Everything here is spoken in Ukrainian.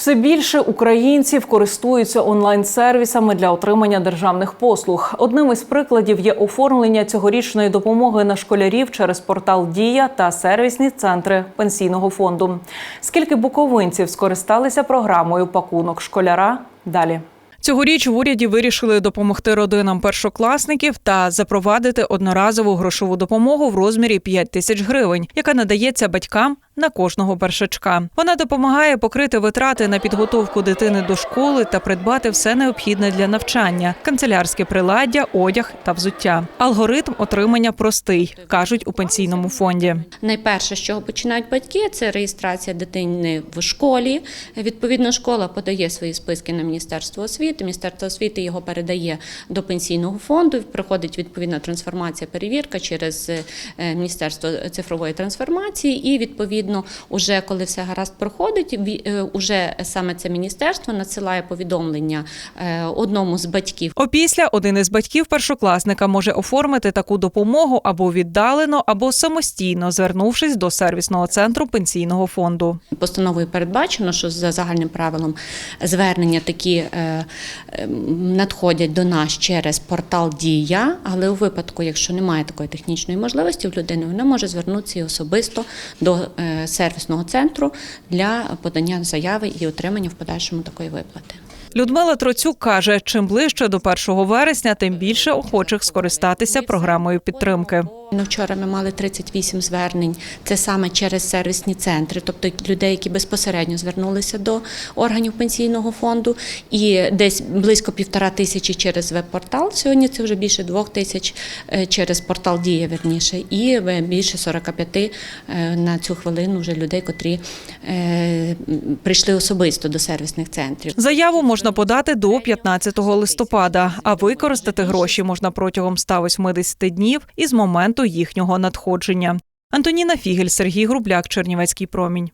Все більше українців користуються онлайн-сервісами для отримання державних послуг. Одним із прикладів є оформлення цьогорічної допомоги на школярів через портал Дія та сервісні центри пенсійного фонду. Скільки буковинців скористалися програмою пакунок школяра? Далі. Цьогоріч в уряді вирішили допомогти родинам першокласників та запровадити одноразову грошову допомогу в розмірі 5 тисяч гривень, яка надається батькам на кожного першачка. Вона допомагає покрити витрати на підготовку дитини до школи та придбати все необхідне для навчання: канцелярське приладдя, одяг та взуття. Алгоритм отримання простий, кажуть у пенсійному фонді. Найперше, з чого починають батьки, це реєстрація дитини в школі. Відповідно, школа подає свої списки на Міністерство освіти. Міністерство освіти його передає до пенсійного фонду. Приходить відповідна трансформація, перевірка через е, Міністерство цифрової трансформації. І відповідно, уже коли все гаразд проходить, е, уже саме це міністерство надсилає повідомлення е, одному з батьків. Опісля один із батьків першокласника може оформити таку допомогу або віддалено, або самостійно, звернувшись до сервісного центру пенсійного фонду. Постановою передбачено, що за загальним правилом звернення такі е, е, надходять до нас через портал Дія, але у випадку, якщо немає такої технічної можливості в людини, вона може звернутися і особисто до сервісного центру для подання заяви і отримання в подальшому такої виплати. Людмила Троцюк каже, чим ближче до 1 вересня, тим більше охочих скористатися програмою підтримки. Ну, вчора ми мали 38 звернень. Це саме через сервісні центри, тобто людей, які безпосередньо звернулися до органів пенсійного фонду, і десь близько півтора тисячі через веб-портал. Сьогодні це вже більше двох тисяч е, через портал Дія, верніше, і більше 45 е, на цю хвилину вже людей, котрі е, прийшли особисто до сервісних центрів. Заяву можна подати до 15 листопада, а використати гроші можна протягом 180 днів із моменту їхнього надходження. Антоніна Фігель, Сергій Грубляк, Чернівецький промінь.